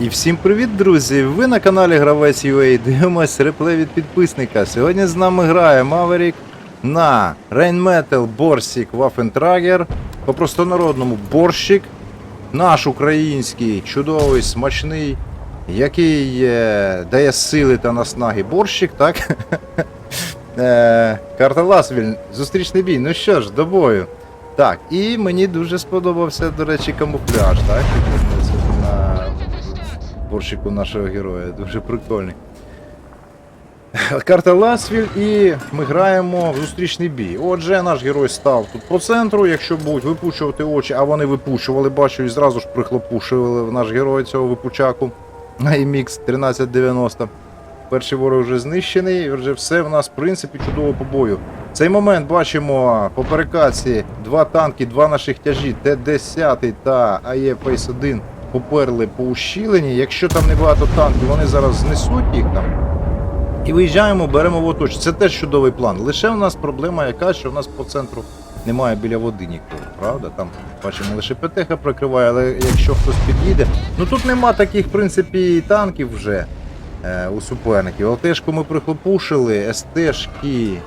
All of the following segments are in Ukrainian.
І всім привіт, друзі! Ви на каналі Гравець UA. Дивимось реплей від підписника. Сьогодні з нами грає Maverick на Rheinmetall Borsig Waffentrager. По простонародному борщик. Наш український, чудовий, смачний, який е, дає сили та наснаги борщик, так? Е, Карта Ласвіль, зустрічний бій. Ну що ж, до бою. Так, і мені дуже сподобався, до речі, камуфляж, так? На борщику нашого героя. Дуже прикольний. Карта Ласвіль і ми граємо в зустрічний бій. Отже, наш герой став тут по центру, якщо будуть випучувати очі, а вони випучували, бачу, і зразу ж прихлопушували наш герой цього випучаку на IMX 1390. Перший ворог вже знищений, вже все в нас, в принципі, чудово по бою. В цей момент бачимо по перекаці два танки, два наших тяжі, Т-10 та АЕ Фейс 1 поперли по ущіленні. Якщо там небагато танків, вони зараз знесуть їх там. І виїжджаємо, беремо в оточення. Це теж чудовий план. Лише в нас проблема яка, що в нас по центру немає біля води нікого, правда? Там бачимо лише ПТХ прикриває, але якщо хтось під'їде. Ну тут нема таких, в принципі, танків вже е, у суперників. ЛТшку ми прихлопушили, СТшки.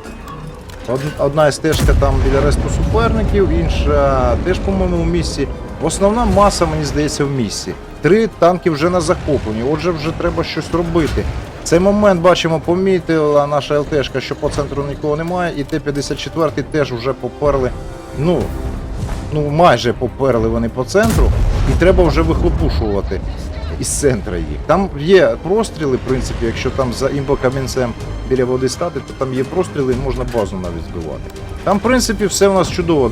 Одна СТшка там біля решту суперників, інша теж, по-моєму, в місці. Основна маса, мені здається, в місці. Три танки вже на захопленні, отже, вже треба щось робити. Цей момент бачимо, помітила наша ЛТшка, що по центру нікого немає, і Т-54 теж вже поперли. Ну, ну майже поперли вони по центру, і треба вже вихлопушувати із центра їх. Там є простріли, в принципі, якщо там за імбокамінцем біля води стати, то там є простріли і можна базу навіть збивати. Там, в принципі, все у нас чудово.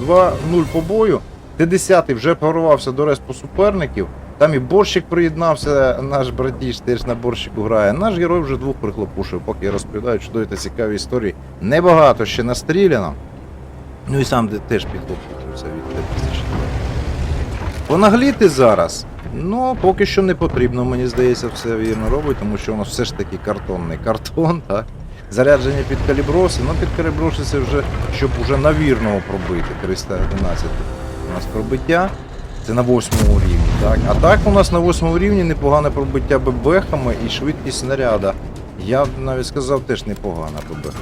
2-0 по бою. Т-10 вже порвався до респу суперників. Там і борщик приєднався, наш братіш теж на борщику грає. Наш герой вже двох прихлопушив, поки я розповідаю чудові та цікаві історії. Небагато ще настріляно. Ну і сам теж підхоплювався від Т-54. Понагліти зараз. Ну, поки що не потрібно, мені здається, все вірно робить, тому що у нас все ж таки картонний картон, так? Зарядження під каліброси, ну під каліброси це вже, щоб уже на вірного пробити. 311 у нас пробиття. Це на восьмому рівні, так? А так у нас на восьмому рівні непогане пробиття ББХами і швидкість снаряда. Я б навіть сказав, теж непогана ББХ.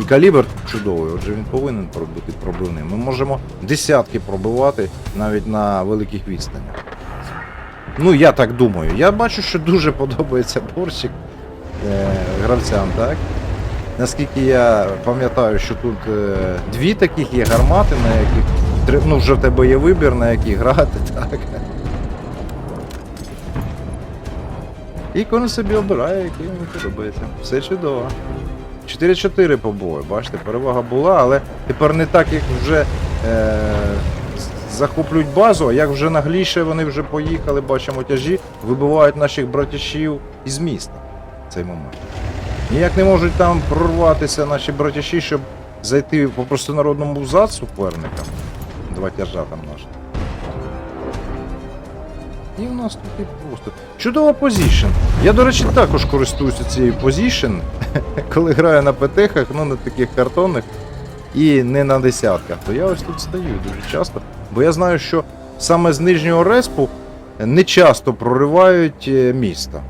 І калібр чудовий, отже він повинен бути пробивним. Ми можемо десятки пробивати навіть на великих відстанях. Ну, я так думаю. Я бачу, що дуже подобається борщик е, гравцям, так? Наскільки я пам'ятаю, що тут е, дві таких є гармати, на яких ну, вже в тебе є вибір, на які грати, так. І кожен собі обирає, який йому подобається. Все чудово. 4-4 по бою, бачите, перевага була, але тепер не так, як вже е, захоплюють базу, а як вже нагліше вони вже поїхали, бачимо тяжі, вибивають наших братішів із міста в цей момент. Ніяк не можуть там прорватися наші братіші, щоб зайти по простонародному зад суперника. Два тяжа там наші. І в нас тут і просто. Чудова позішн. Я, до речі, також користуюся цією позішн, коли граю на ПТХах, ну на таких картонних і не на десятках, то я ось тут стою дуже часто. Бо я знаю, що саме з нижнього респу не часто проривають е, місто.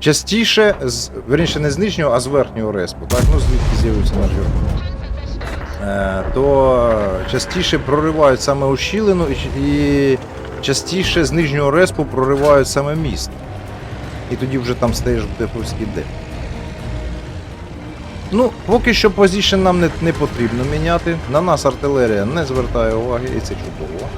Частіше, з, верніше, не з нижнього, а з верхнього респу, так? Ну, звідки з'явився наш герой. Е, то частіше проривають саме ущілину і, частіше з нижнього респу проривають саме міст. І тоді вже там стаєш в дефовський деф. Ну, поки що позішн нам не, не потрібно міняти. На нас артилерія не звертає уваги, і це чудово.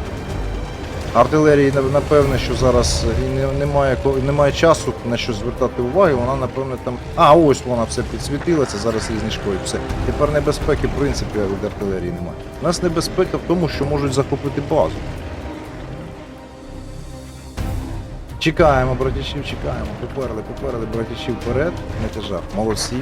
Артилерії, напевне, що зараз і немає, немає часу на що звертати уваги, вона, напевне, там. А, ось вона все підсвітилася, зараз її знешкодять. Все. Тепер небезпеки, в принципі, від артилерії немає. У нас небезпека в тому, що можуть захопити базу. Чекаємо, братішів, чекаємо. Поперли, поперли, братішів вперед, не тяжав. Молодці.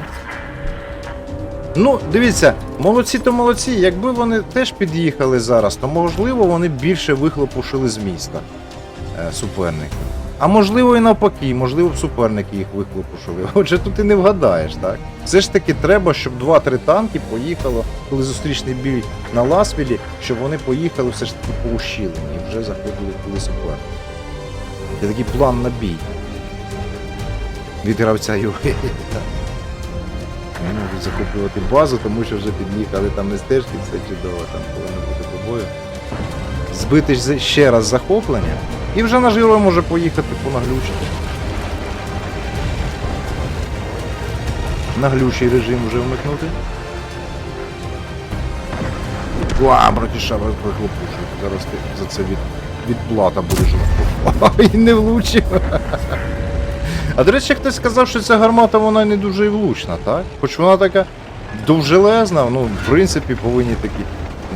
Ну, дивіться, молодці то молодці. Якби вони теж під'їхали зараз, то можливо вони більше вихлопушили з міста е, суперника. А можливо і навпаки, можливо б суперники їх вихлопушили. Отже, тут і не вгадаєш, так? Все ж таки треба, щоб 2-3 танки поїхало, коли зустрічний бій на Ласвілі, щоб вони поїхали все ж таки по ущіленні і вже заходили коли суперники. Це такий план на бій. Від гравця UA. Вони можуть захоплювати базу, тому що вже під'їхали там не стежки, все чудово, там повинно бути тобою. Збити ще раз захоплення, і вже наш герой може поїхати понаглючити. Наглючий режим вже вмикнути. Ва, братіша, вас. Зараз ти за це від, відплата будеш. Ой, не влучив. А до речі, хтось сказав, що ця гармата вона не дуже і влучна, так? Хоч вона така довжелезна, ну, в принципі, повинні такі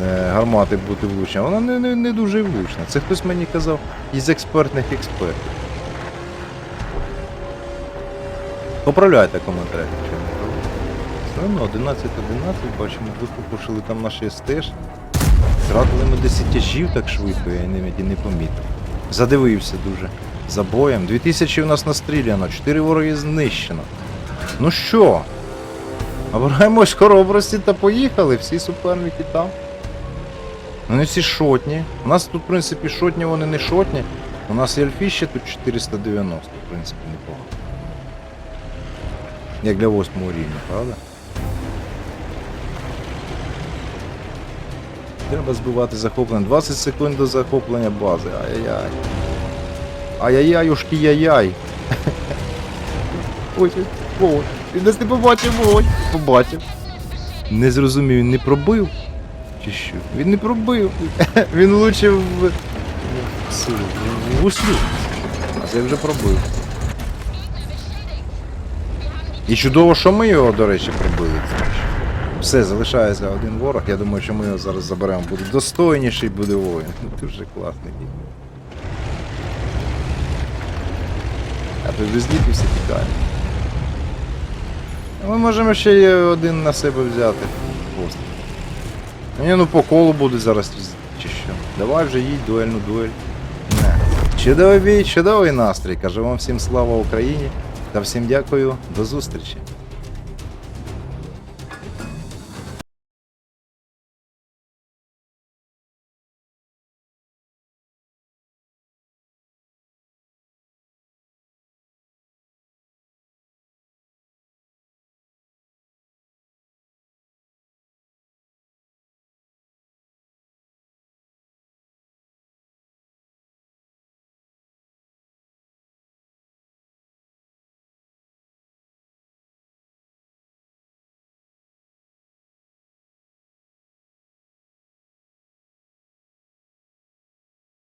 е, гармати бути влучні. Вона не, не, не дуже і влучна. Це хтось мені казав із експертних експертів. Поправляйте коментарі, якщо не. Все одно 11-11, бачимо, викупушили там наші СТЖ. Зрадили ми 10 тяжів так швидко, я навіть і не помітив. Задивився дуже. За боєм. 2000 у нас настріляно, 4 вороги знищено. Ну що? Набираємось хоробрості та поїхали, всі суперники там. Ну не всі шотні. У нас тут, в принципі, шотні, вони не шотні. У нас і альфіще тут 490, в принципі, непогано. Як для 8 рівня, правда? Треба збивати захоплення. 20 секунд до захоплення бази. Ай-яй-яй. Ай-яй-яй, яй-яй. Ой, ой, ой. Він нас не побачив, ой. Побачив. Не зрозумів, він не пробив? Чи що? Він не пробив. Він влучив в. в услю. А це вже пробив. І чудово, що ми його, до речі, пробили. Все, залишається один ворог. Я думаю, що ми його зараз заберемо. Буде достойніший буде воїн. Дуже класний бій. А то без все тікають. Ми можемо ще й один на себе взяти. Пост. Мені ну по колу буде зараз чи що. Давай вже їдь дуельну дуель. Не. Чудовий бій, чудовий настрій. Кажу вам всім слава Україні та всім дякую. До зустрічі.